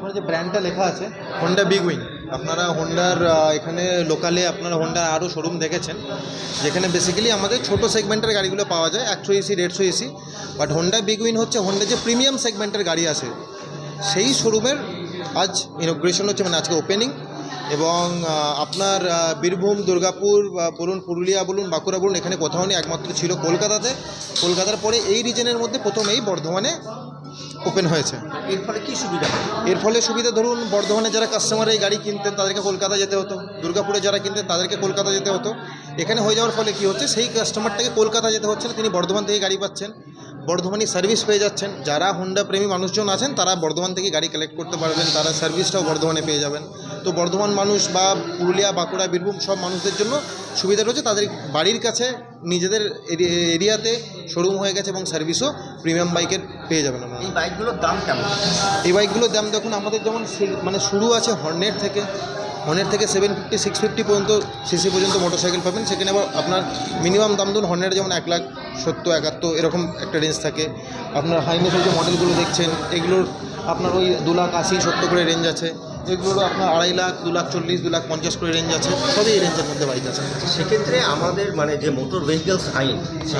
ওখানে যে ব্র্যান্ডটা লেখা আছে হোন্ডা বিগ উইং আপনারা হোন্ডার এখানে লোকালে আপনারা হোন্ডার আরও শোরুম দেখেছেন, যেখানে বেসিক্যালি আমাদের ছোট সেগমেন্টের গাড়িগুলো পাওয়া যায়, একশো এসি দেড়শো এসি বাট হোন্ডা বিগ উইন হচ্ছে হোন্ডা যে প্রিমিয়াম সেগমেন্টের গাড়ি আছে, সেই শোরুমের আজ ইনোগ্রেশন হচ্ছে মানে আজকে ওপেনিং এবং আপনার বীরভূম, দুর্গাপুর বলুন পুরুলিয়া বলুন, বাঁকুড়া বলুন, এখানে কোথাও নেই, একমাত্র ছিল কলকাতাতে, কলকাতার পরে এই রিজনের মধ্যে প্রথমেই বর্ধমানে ওপেন হয়েছে। এর ফলে কী সুবিধা? এর ফলে সুবিধা ধরুন বর্ধমানে যারা কাস্টমার এই গাড়ি কিনতেন তাদেরকে কলকাতা যেতে হতো। দুর্গাপুরে যারা কিনতেন তাদেরকে কলকাতা যেতে হতো। এখানে হয়ে যাওয়ার ফলে কি হচ্ছে সেই কাস্টমারটাকে কলকাতা যেতে হচ্ছে না তিনি বর্ধমান থেকে গাড়ি পাচ্ছেন। বর্ধমানই সার্ভিস পেয়ে যাচ্ছেন। যারা হোন্ডা প্রেমী মানুষজন আছেন তারা বর্ধমান থেকে গাড়ি কালেক্ট করতে পারবেন তারা সার্ভিসটাও বর্ধমানে পেয়ে যাবেন। তো বর্ধমান মানুষ বা পুরুলিয়া বাঁকুড়া বীরভূম সব মানুষদের জন্য সুবিধা রয়েছে। তাদের বাড়ির কাছে নিজেদের এরি- এরিয়াতে শোরুম হয়ে গেছে এবং সার্ভিসও প্রিমিয়াম বাইকের পেয়ে যাবেন আপনারা। এই বাইকগুলোর দাম কেমন? এই বাইকগুলোর দাম দেখুন আমাদের যেমন মানে শুরু আছে হর্নেট থেকে। হর্নেট থেকে সেভেন ফিফটি সিক্স ফিফটি পর্যন্ত সিসি পর্যন্ত মোটরসাইকেল পাবেন। সেখানে আবার আপনার মিনিমাম দাম ধরুন হর্নেট যেমন এক লাখ সত্তর একাত্তর এরকম একটা রেঞ্জ থাকে। আপনার হাইনেসের যে মডেলগুলো দেখছেন এগুলোর আপনার ওই দু লাখ আশি সত্তর করে রেঞ্জ আছে। এগুলোরও আপনার আড়াই লাখ দু লাখ চল্লিশ দু লাখ পঞ্চাশ করে রেঞ্জ আছে সবই এই রেঞ্জের মধ্যে বাইক আছে সেক্ষেত্রে আমাদের মানে যে মোটর ভেহিকেলস আইন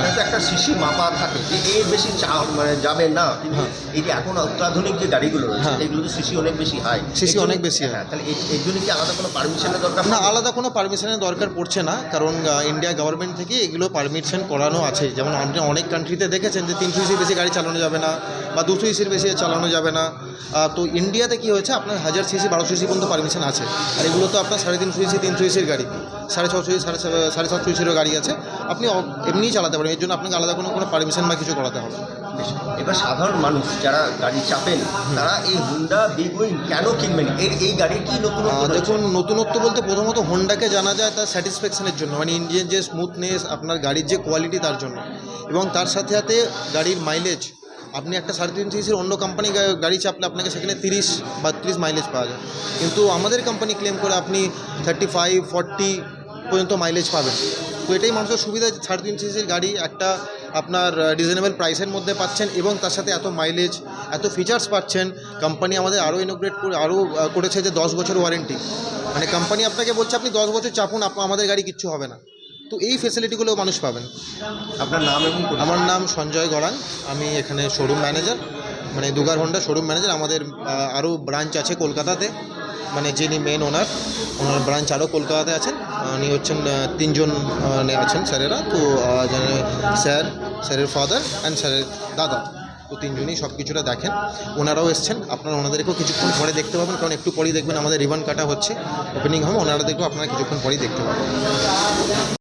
তো একটা সিসি মাপা থাকে যে এর বেশি চা- মানে যাবে না হ্যাঁ। এই যে এখন অত্যাধুনিক যে গাড়িগুলো রয়েছে হ্যাঁ। এগুলো তো সিসি অনেক বেশি হাই CC অনেক বেশি হয়। হ্যাঁ তাহলে এর জন্য কি আলাদা কোনো পারমিশনের দরকার না আলাদা কোনো পারমিশনের দরকার পড়ছে না কারণ ইন্ডিয়া গভর্নমেন্ট থেকে এগুলো পারমিশন করানো আছে যেমন আপনি অনেক কান্ট্রিতে দেখেছেন যে তিনশো ইসির বেশি গাড়ি চালানো যাবে না বা দুশো ইসির বেশি চালানো যাবে না তো ইন্ডিয়াতে কি হয়েছে আপনার হাজার সিসি বারোশো ইসি পর্যন্ত পারমিশন আছে। আর এগুলো তো আপনার সাড়ে তিনশো ইসি তিনশো ইসির গাড়ি। সাড়ে ছশো সাড়ে সাড়ে- সাড়ে সাতশো ইসিরও গাড়ি আছে। আপনি এমনিই চালাতে পারেন। এর জন্য আপনাকে আলাদা কোনো কোনো পারমিশন বা কিছু করাতে হবে। এবার সাধারণ মানুষ যারা গাড়ি চাপেন তারা এই হুন্ডা বিগ উইন কেন কিনবেন? এর এই গাড়ির কি নতুন দেখুন নতুনত্ব বলতে প্রথমত হোন্ডাকে জানা যায় তার স্যাটিসফ্যাকশনের জন্য। মানে ইঞ্জিনের যে স্মুথনেস আপনার গাড়ির যে কোয়ালিটি তার জন্য। এবং তার সাথে সাথে গাড়ির মাইলেজ আপনি একটা সাড়ে তিন সিসির অন্য কোম্পানি গাড়ি চাপলে আপনাকে সেখানে তিরিশ বত্রিশ মাইলেজ পাওয়া যায়। কিন্তু আমাদের কোম্পানি ক্লেম করে আপনি থার্টি ফাইভ ফর্টি পর্যন্ত মাইলেজ পাবেন। তো এটাই মানুষের সুবিধা সাড়ে তিন সিসির গাড়ি একটা আপনার রিজনেবল প্রাইসের মধ্যে পাচ্ছেন এবং তার সাথে এত মাইলেজ এত ফিচার্স পাচ্ছেন কোম্পানি আমাদের আরও ইনোগ্রেট করে আরও করেছে যে দশ বছর ওয়ারেন্টি মানে কোম্পানি আপনাকে বলছে, আপনি দশ বছর চাপুন আমাদের গাড়ি কিচ্ছু হবে না। তো এই ফেসিলিটিগুলো মানুষ পাবেন। আপনার নাম এবং আমার নাম সঞ্জয় গড়ান আমি এখানে শোরুম ম্যানেজার মানে দুগার হোন্ডা শোরুম ম্যানেজার আমাদের আরও ব্রাঞ্চ আছে কলকাতাতে মানে যিনি মেন ওনার ওনার ব্রাঞ্চ আরও কলকাতাতে আছেন উনি হচ্ছেন তিনজন আহ, আছেন স্যারেরা তো স্যার স্যারের ফাদার অ্যান্ড স্যারের দাদা তো তিনজনেই সব কিছুটা দেখেন। ওনারাও এসছেন আপনারা ওনাদেরকেও কিছুক্ষণ পরে দেখতে পাবেন কারণ একটু পরেই দেখবেন আমাদের রিবন কাটা হচ্ছে ওপেনিং হবে ওনারা দেখবেন আপনারা কিছুক্ষণ পরেই দেখতে পাবেন।